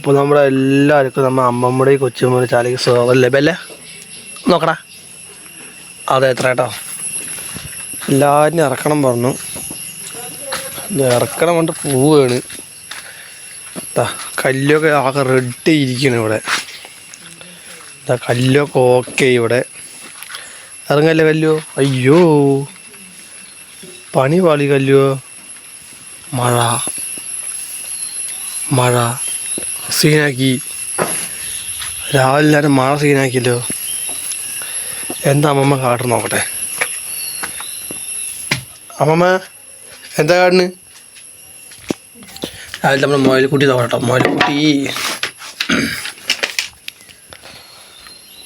അപ്പോൾ നമ്മുടെ എല്ലാവർക്കും നമ്മൾ അമ്മമ്മയുടെ കൊച്ചുമ്മയുടെ ചാലയ്ക്ക് സുഖമല്ലേ ബല്ലേ? നോക്കടാ. അതെ എത്ര കേട്ടോ. എല്ലാവരും ഇറക്കണം പറഞ്ഞു. ഇറക്കണം കൊണ്ട് പോവുകയാണ് കല്ലൊക്കെ ആകെ റെഡ് ഇരിക്കണം ഇവിടെ. കല്ലൊക്കെ ഓക്കെ ഇവിടെ. ഇറങ്ങല്ലേ കല്ലോ അയ്യോ. പണി പാളി കല്ലോ മഴ. മഴ. സീനാക്കി. രാവിലെ എല്ലാവരും മഴ സീനാക്കിയല്ലോ. എന്താ അമ്മമ്മ കാട്ട് നോക്കട്ടെ? അമ്മമ്മ എന്താ കാട്ടിന് രാവിലെ നമ്മൾ മുയൽക്കുട്ടി നോക്കട്ടോ മുയൽക്കുട്ടി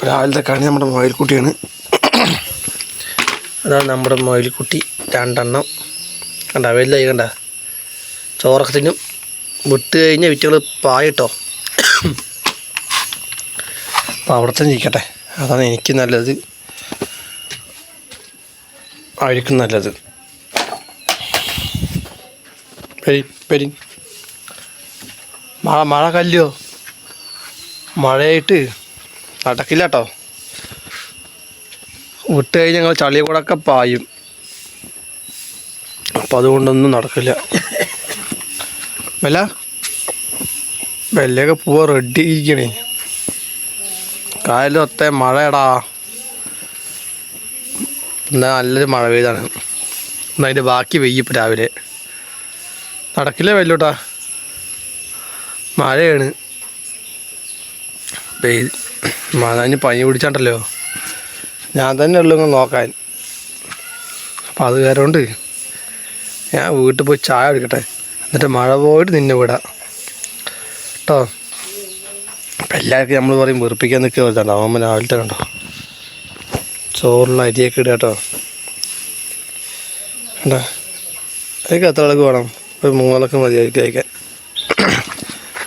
രാവിലത്തെ കണി നമ്മുടെ മുയൽക്കുട്ടിയാണ് അതാണ് നമ്മുടെ മുയൽക്കുട്ടി രണ്ടെണ്ണം. കണ്ട വലുതായി കണ്ട. ചോറൊക്കെ വിട്ട് കഴിഞ്ഞാൽ വിറ്റുകൾ പായിട്ടോ. അപ്പോൾ അവിടെ തന്നെ അതാണ് എനിക്ക് നല്ലത്. ആയിരിക്കും നല്ലത്. പെരി പെരി. മഴ മഴ കല്ലോ മഴയായിട്ട് നടക്കില്ല കേട്ടോ വിട്ട് കഴിഞ്ഞ് ഞങ്ങൾ ചളി കൂടെ ഒക്കെ പായും. അപ്പം അതുകൊണ്ടൊന്നും നടക്കില്ല. വല്ല? വെല്ലയൊക്കെ പൂവ റെഡി ഇരിക്കണേ. കായലും ഒത്ത മഴയടാ. എന്നാ നല്ലൊരു മഴ പെയ്താണ്. എന്നാ അതിന്റെ ബാക്കി പെയ്യിപ്പോൾ രാവിലെ. നടക്കില്ല വെല്ലോട്ടാ മഴയാണ്. പെയ്ത് മഴ ഇനി പനി പിടിച്ചാണ്ടല്ലോ. ഞാൻ തന്നെ ഉള്ളു ഇങ്ങനെ നോക്കാൻ. അപ്പം അത് കാരണം ഞാൻ വീട്ടിൽ പോയി ചായ എടുക്കട്ടെ എന്നിട്ട് മഴ പോയിട്ട് നിന്നെ വിടാം. കേട്ടോ. അപ്പം എല്ലാവർക്കും നമ്മൾ പറയും വെറുപ്പിക്കാൻ നിൽക്കുക വരുന്നുണ്ടോ അവൻ രാവിലത്തെ കണ്ടോ? ചോറിനുള്ള അരിയൊക്കെ ഇടുക കേട്ടോ. കണ്ടോ? അതൊക്കെ എത്ര ആൾക്ക് വേണം? ഒരു മൂന്നാൾക്ക് മതിയായിരിക്കും കഴിക്കാൻ.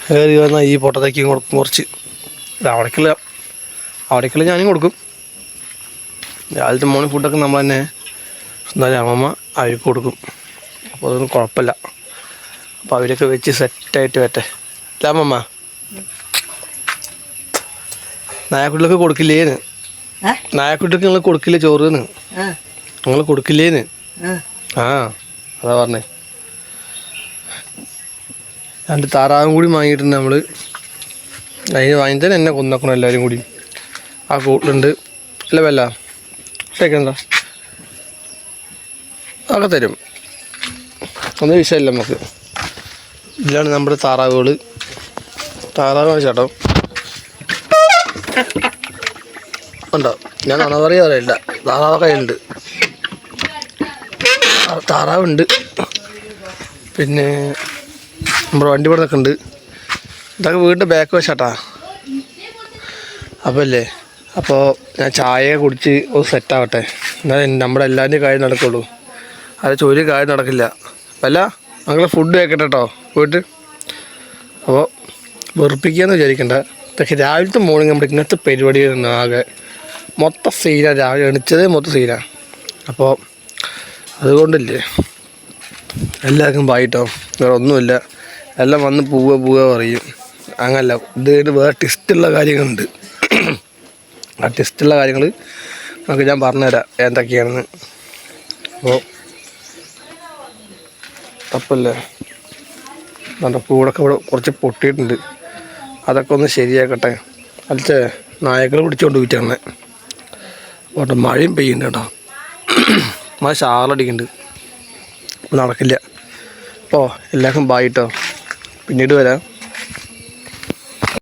കയറി വന്നാൽ ഈ പൊട്ടത്തേക്ക് കൊടുക്കും കുറച്ച്. അവിടേക്കുള്ള അവിടേക്കുള്ള ഞാനും കൊടുക്കും. രാവിലത്തെ മോർണിംഗ് ഫുഡൊക്കെ നമ്മൾ തന്നെ എന്നാലും അമ്മമ്മ അവർക്ക് കൊടുക്കും. അപ്പോൾ അതൊന്നും കുഴപ്പമില്ല. അപ്പോൾ അവരൊക്കെ വെച്ച് സെറ്റായിട്ട് വരട്ടെ. അല്ല അമ്മമ്മ നായക്കുട്ടിലൊക്കെ കൊടുക്കില്ലേന്ന്. നായക്കുട്ടിക്ക് നിങ്ങൾ കൊടുക്കില്ലേ ചോറിന്? നിങ്ങൾ കൊടുക്കില്ലേന്ന്? ആ. ആ അതാ പറഞ്ഞേ. രണ്ട് താറാവും കൂടി വാങ്ങിയിട്ടുണ്ട് നമ്മൾ അതിന് വാങ്ങിത്തന്നെ എന്നെ കൊന്നക്കണം എല്ലാവരും കൂടി. ആ കൂട്ടിലുണ്ട് അല്ല വല്ല. ഇട്ടേക്കെന്താ അതൊക്കെ തരും. ഒന്നും വിഷയമില്ല നമുക്ക്. ഇതിലാണ് നമ്മുടെ താറാവുകൾ താറാവാണ് ചേട്ടൻ. ഉണ്ടോ? ഞാൻ നന്ന പറയാ അറിയില്ല താറാവൊക്കെ ഉണ്ട്. താറാവുണ്ട്. പിന്നെ നമ്മുടെ വണ്ടി ഇവിടെ നിൽക്കുന്നുണ്ട്. ഇതൊക്കെ വീടിന്റെ ബാക്ക് വശാട്ടാ അപ്പോൾ അല്ലേ അപ്പോൾ ഞാൻ ചായ കുടിച്ച് ഒന്ന് സെറ്റാവട്ടെ എന്നാൽ നമ്മുടെ എല്ലാവരുടെയും കാര്യം നടക്കുള്ളൂ. അത് ജോലി കാര്യം നടക്കില്ല. അല്ല ഞങ്ങൾ ഫുഡ് വെക്കട്ടെ കേട്ടോ പോയിട്ട് അപ്പോൾ വെറുപ്പിക്കുകയെന്ന് വിചാരിക്കണ്ട. പക്ഷെ രാവിലത്തെ മോർണിംഗ് നമ്മുടെ ഇങ്ങനത്തെ പരിപാടികളാണ് ആകെ മൊത്തം സീനാണ് രാവിലെ എണിച്ചതേ മൊത്തം സീനാണ് അപ്പോൾ അതുകൊണ്ടില്ലേ? എല്ലാവർക്കും ബായിട്ടോ വേറെ ഒന്നുമില്ല. എല്ലാം വന്ന് പോവുക പോവുക പറയും. അങ്ങനല്ല ഇത് വേറെ ടിസ്റ്റുള്ള കാര്യങ്ങളുണ്ട്. ആ ടിസ്റ്റുള്ള കാര്യങ്ങൾ നമുക്ക് ഞാൻ പറഞ്ഞുതരാം എന്തൊക്കെയാണെന്ന്. അപ്പോൾ തപ്പല്ലേ? നമ്മുടെ കൂടൊക്കെ ഇവിടെ കുറച്ച് പൊട്ടിയിട്ടുണ്ട്. അതൊക്കെ ഒന്ന് ശരിയാക്കട്ടെ. അല്ലെ നായകൾ പിടിച്ചുകൊണ്ട് പോയിട്ടാണ് അപ്പോൾ മഴയും പെയ്യുന്നുണ്ട് കേട്ടോ. മഴ ഷാറടിക്കുന്നുണ്ട് നടക്കില്ല. അപ്പോൾ എല്ലാവർക്കും ബായിട്ടോ പിന്നീട് വരാം.